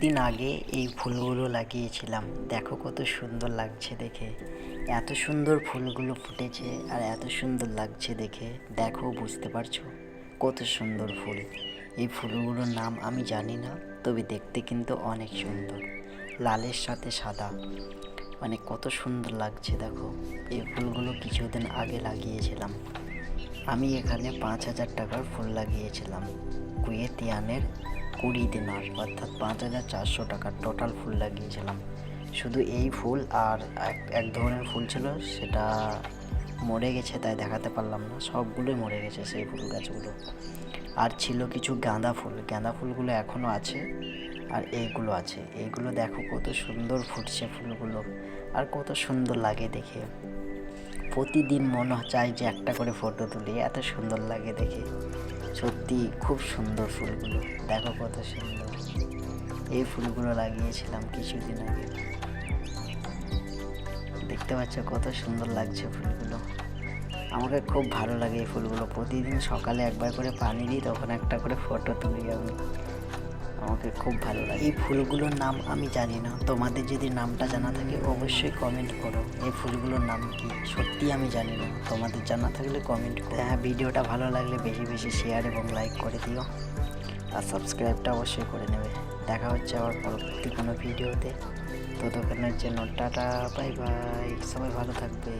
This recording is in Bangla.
দিন আগে এই ফুলগুলো লাগিয়েছিলাম। দেখো কত সুন্দর লাগছে দেখে। এত সুন্দর ফুলগুলো ফুটেছে আর এত সুন্দর লাগছে দেখে। দেখো, বুঝতে পারছ? কত সুন্দর ফুল। এই ফুলগুলোর নাম আমি জানি না, তবে দেখতে কিন্তু অনেক সুন্দর। লালের সাথে সাদা। মানে কত সুন্দর লাগছে দেখো। এই ফুলগুলো কিছুদিন আগে লাগিয়েছিলাম। আমি এখানে পাঁচ হাজার টাকার ফুল লাগিয়েছিলাম। কুয়েতিয়ানের কুড়ি দিনার অর্থাৎ পাঁচ হাজার চারশো টাকার টোটাল ফুল লাগিয়েছিলাম। শুধু এই ফুল আর এক এক ধরনের ফুল ছিল, সেটা মরে গেছে তাই দেখাতে পারলাম না। সবগুলোই মরে গেছে সেই ফুল গাছগুলো। আর ছিল কিছু গাঁদা ফুল। গাঁদা ফুলগুলো এখনও আছে আর এইগুলো আছে। এইগুলো দেখো কত সুন্দর ফুটছে ফুলগুলো আর কত সুন্দর লাগে দেখে। প্রতিদিন মনে চায় যে একটা করে ফটো তুলি, এত সুন্দর লাগে দেখে। সত্যি খুব সুন্দর ফুলগুলো। দেখো কত সুন্দর। এই ফুলগুলো লাগিয়েছিলাম কিছুদিন আগে। দেখতে পাচ্ছ কত সুন্দর লাগছে ফুলগুলো। আমাকে খুব ভালো লাগে এই ফুলগুলো। প্রতিদিন সকালে একবার করে পানি দিই, তখন একটা করে ফটো তুলি আমি আমাকে খুব ভালো লাগে। এই ফুলগুলোর নাম আমি জানি না। তোমাদের যদি নামটা জানা থাকে, অবশ্যই কমেন্ট করো। এই ফুলগুলোর নাম কি? সত্যি আমি জানি না। তোমাদের জানা থাকলে কমেন্ট করো। হ্যাঁ ভিডিওটা ভালো লাগলে বেশি বেশি শেয়ার এবং লাইক করে দিও। আর সাবস্ক্রাইবটা অবশ্যই করে নেবে। দেখা হচ্ছে আবার পরবর্তী কোনো ভিডিওতে ততক্ষণের জন্য টাটা বাই বাই সবাই ভালো থাকবে।